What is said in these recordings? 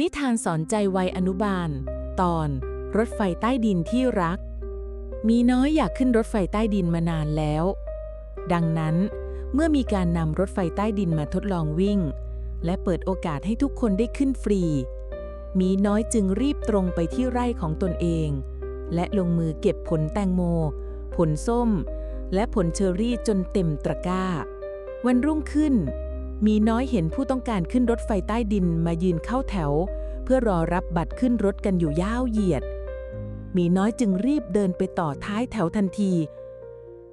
นิทานสอนใจวัยอนุบาล ตอน รถไฟใต้ดินที่รัก มีน้อยอยากขึ้นรถไฟใต้ดินมานานแล้ว ดังนั้น เมื่อมีการนำรถไฟใต้ดินมาทดลองวิ่ง และเปิดโอกาสให้ทุกคนได้ขึ้นฟรี มีน้อยจึงรีบตรงไปที่ไร่ของตนเอง และลงมือเก็บผลแตงโม ผลส้ม และผลเชอรี่จนเต็มตะกร้า วันรุ่งขึ้น มีน้อยเห็นผู้ต้องการขึ้นรถไฟใต้ดินมายืนเข้าแถว เพื่อรอรับบัตรขึ้นรถกันอยู่ยาวเหยียด มีน้อยจึงรีบเดินไปต่อท้ายแถวทันที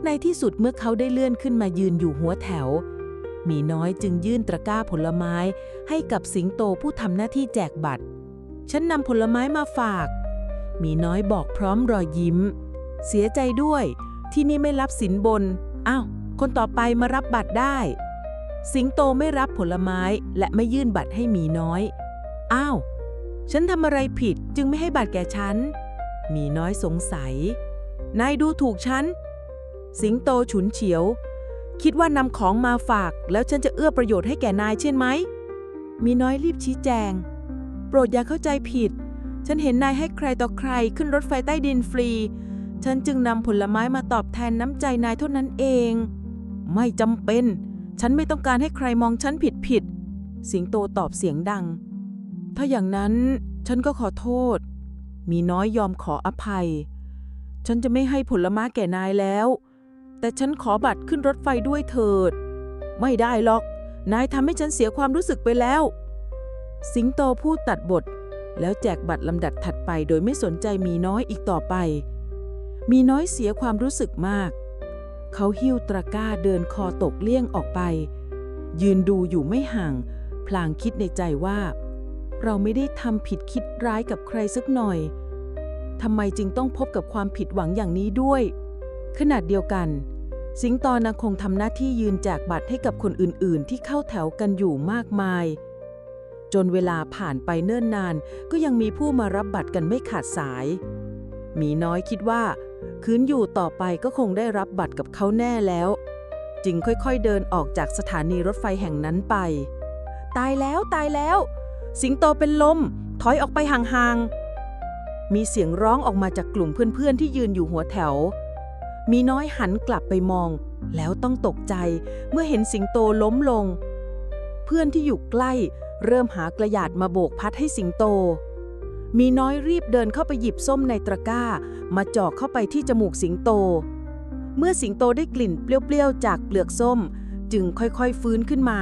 ในที่สุดเมื่อเขาได้เลื่อนขึ้นมายืนอยู่หัวแถว มีน้อยจึงยื่นตะกร้าผลไม้ให้กับสิงโตผู้ทำหน้าที่แจกบัตร ฉันนำผลไม้มาฝาก มีน้อยบอกพร้อมรอยยิ้ม เสียใจด้วย ที่นี่ไม่รับสินบน อ้าว คนต่อไปมารับบัตรได้ สิงโตไม่รับผลไม้และไม่ยื่นบัตรให้หมีน้อย อ้าว ฉันทำอะไรผิดจึงไม่ให้บัตรแก่ฉัน หมีน้อยสงสัย นายดูถูกฉัน สิงโตฉุนเฉียว คิดว่านำของมาฝากแล้วฉันจะเอื้อประโยชน์ให้แก่นายใช่ไหม มีน้อยรีบชี้แจง โปรดอย่าเข้าใจผิด ฉันเห็นนายให้ใครต่อใครขึ้นรถไฟใต้ดินฟรี ฉันจึงนำผลไม้มาตอบแทนน้ำใจนายเท่านั้นเอง ไม่จำเป็น ฉันไม่ต้องการให้ใครมองฉันผิดผิด สิงโตตอบเสียงดัง ถ้าอย่างนั้นฉันก็ขอโทษ มีน้อยยอมขออภัย ฉันจะไม่ให้ผลไม้แก่นายแล้ว แต่ฉันขอบัตรขึ้นรถไฟด้วยเถิด ไม่ได้หรอก นายทำให้ฉันเสียความรู้สึกไปแล้ว สิงโตพูดตัดบท แล้วแจกบัตรลำดับถัดไปโดยไม่สนใจมีน้อยอีกต่อไป มีน้อยเสียความรู้สึกมาก เขาหิ้วตะกร้าเดินคอตกเลี่ยงออกไป ยืนดูอยู่ไม่ห่าง พลางคิดในใจว่า เราไม่ได้ทำผิดคิดร้ายกับใครสักหน่อยทำไมจึงต้องพบกับความผิดหวังอย่างนี้ด้วย ขนาดเดียวกัน สิงโตนังคงทำหน้าที่ยืนแจกบัตรให้กับคนอื่นๆ ที่เข้าแถวกันอยู่มากมาย จนเวลาผ่านไปเนิ่นนานก็ยังมีผู้มารับบัตรกันไม่ขาดสาย มีน้อยคิดว่า คืนอยู่ต่อไปก็คงได้รับบัตรกับเขาแน่แล้ว จึงค่อยๆเดินออกจากสถานีรถไฟแห่งนั้นไป ตายแล้วตายแล้ว สิงโตเป็นลม ถอยออกไปห่างๆ มีเสียงร้องออกมาจากกลุ่มเพื่อนๆที่ยืนอยู่หัวแถว มีน้อยหันกลับไปมอง แล้วต้องตกใจเมื่อเห็นสิงโตล้มลง เพื่อนที่อยู่ใกล้ เริ่มหากระยาดมาโบกพัดให้สิงโต มีน้อยรีบเดินเข้าไปหยิบส้มในตะกร้า มาจ่อเข้าไปที่จมูกสิงโต เมื่อสิงโตได้กลิ่นเปรี้ยวๆจากเปลือกส้ม จึงค่อยๆฟื้นขึ้นมา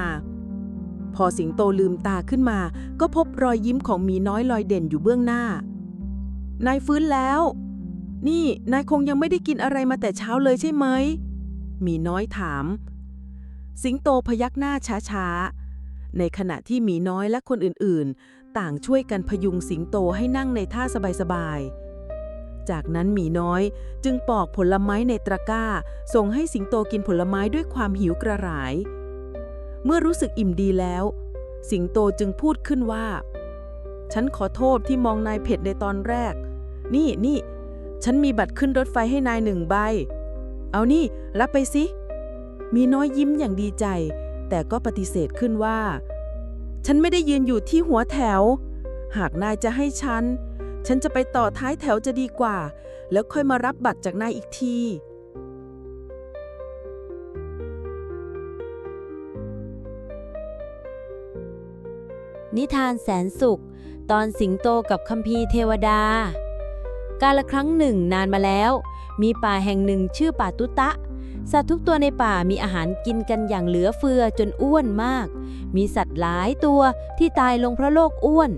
พอสิงโตลืมตาขึ้นมา ก็พบรอยยิ้มของหมีน้อยลอยเด่นอยู่เบื้องหน้า นายฟื้นแล้ว นี่นายคงยังไม่ได้กินอะไรมาแต่เช้าเลยใช่ไหมหมีน้อยถาม สิงโตพยักหน้าช้าๆในขณะที่หมีน้อยและคนอื่นๆ ต่างช่วยกันพยุงสิงโตให้นั่งในท่าสบายๆ จากนั้นหมีน้อยจึงปอกผลไม้ในตะกร้า ส่งให้สิงโตกินผลไม้ด้วยความหิวกระหาย เมื่อรู้สึกอิ่มดีแล้ว สิงโตจึงพูดขึ้นว่า ฉันขอโทษที่มองนายเผ็ดในตอนแรก นี่นี่ฉันมีบัตรขึ้นรถไฟให้นายหนึ่งใบ เอานี่ รับไปสิ มีน้อยยิ้มอย่างดีใจ แต่ก็ปฏิเสธขึ้นว่า ฉันไม่ได้ยืนอยู่ที่หัวแถว หากนายจะให้ฉัน ฉันจะไปต่อท้ายแถวจะดีกว่า แล้วค่อยมารับบัตรจากนายอีกที นิทานแสนสุข ตอนสิงโตกับคัมภีร์เทวดา กาละครั้งหนึ่งนานมาแล้ว มีป่าแห่งหนึ่งชื่อป่าตุตะ สัตว์ทุกตัวในป่ามีอาหารกินกันอย่างเหลือเฟือจนอ้วนมาก มีสัตว์หลายตัวที่ตายลงเพราะโรคอ้วน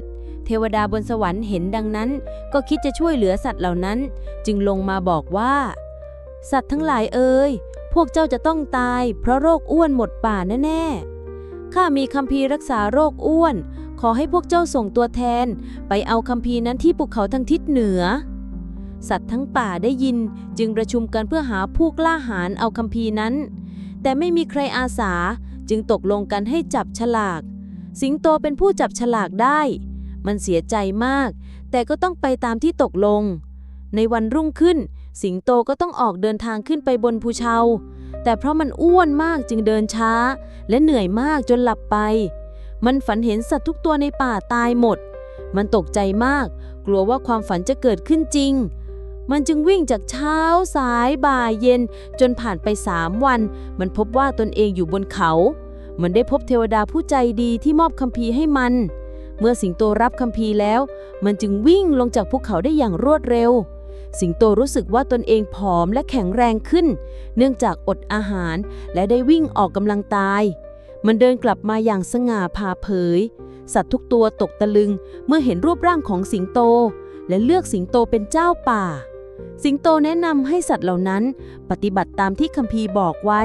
เทวดาบนสวรรค์เห็นดังนั้น ก็คิดจะช่วยเหลือสัตว์เหล่านั้น จึงลงมาบอกว่า สัตว์ทั้งหลายเอ่ยพวกเจ้าจะต้องตายเพราะโรคอ้วนหมดป่าแน่ๆข้ามีคัมภีร์รักษาโรคอ้วน ขอให้พวกเจ้าส่งตัวแทน ไปเอาคัมภีร์นั้นที่ภูเขาทางทิศเหนือ สัตว์ทั้งป่าได้ยิน จึงประชุมกันเพื่อหาผู้กล้าหาญเอาคัมภีร์นั้น แต่ไม่มีใครอาสาจึงตกลงกันให้จับฉลาก สิงโตเป็นผู้จับฉลากได้ มันเสียใจมาก แต่ก็ต้องไปตามที่ตกลง ในวันรุ่งขึ้น สิงโตก็ต้องออกเดินทางขึ้นไปบนภูเชา แต่เพราะมันอ้วนมากจึงเดินช้า และเหนื่อยมากจนหลับไป มันฝันเห็นสัตว์ทุกตัวในป่าตายหมด มันตกใจมาก กลัวว่าความฝันจะเกิดขึ้นจริง มันจึงวิ่งจากเช้าสายบ่ายเย็น จนผ่านไปสามวัน มันพบว่าตนเองอยู่บนเขา มันได้พบเทวดาผู้ใจดีที่มอบคัมภีร์ให้มัน เมื่อสิงโตรับคัมภีร์แล้ว มันจึงวิ่งลงจากภูเขาได้อย่างรวดเร็ว สิงโตรู้สึกว่าตนเองผอมและแข็งแรงขึ้น เนื่องจากอดอาหารและได้วิ่งออกกำลังกายมันเดินกลับมาอย่างสง่าผ่าเผย สัตว์ทุกตัวตกตะลึงเมื่อเห็นรูปร่างของสิงโต และเลือกสิงโตเป็นเจ้าป่า สิงโตแนะนำให้สัตว์เหล่านั้น ปฏิบัติตามที่คัมภีร์บอกไว้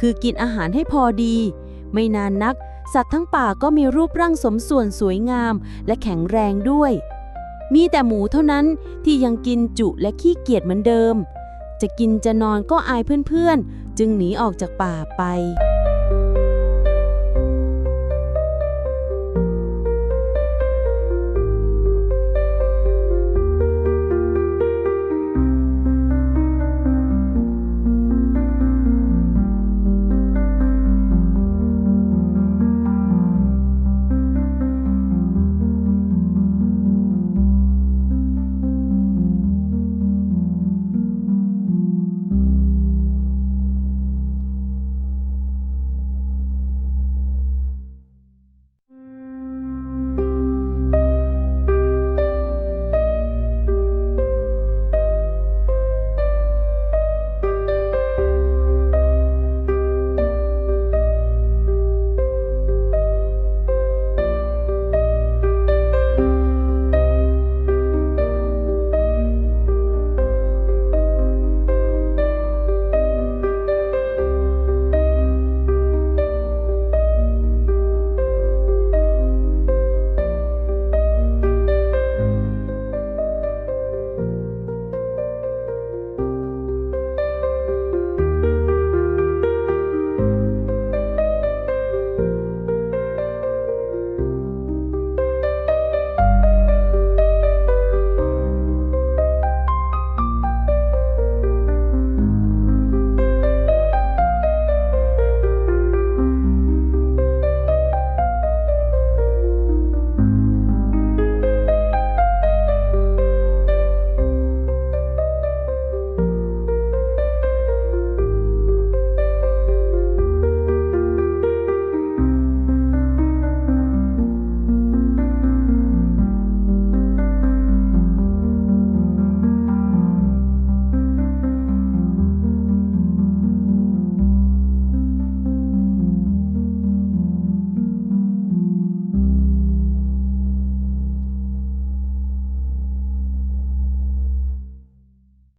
คือกินอาหารให้พอดี ไม่นานนัก สัตว์ทั้งป่าก็มีรูปร่างสมส่วนสวยงาม และแข็งแรงด้วย มีแต่หมูเท่านั้นที่ยังกินจุและขี้เกียจเหมือนเดิม จะกินจะนอนก็อายเพื่อนๆ จึงหนีออกจากป่าไป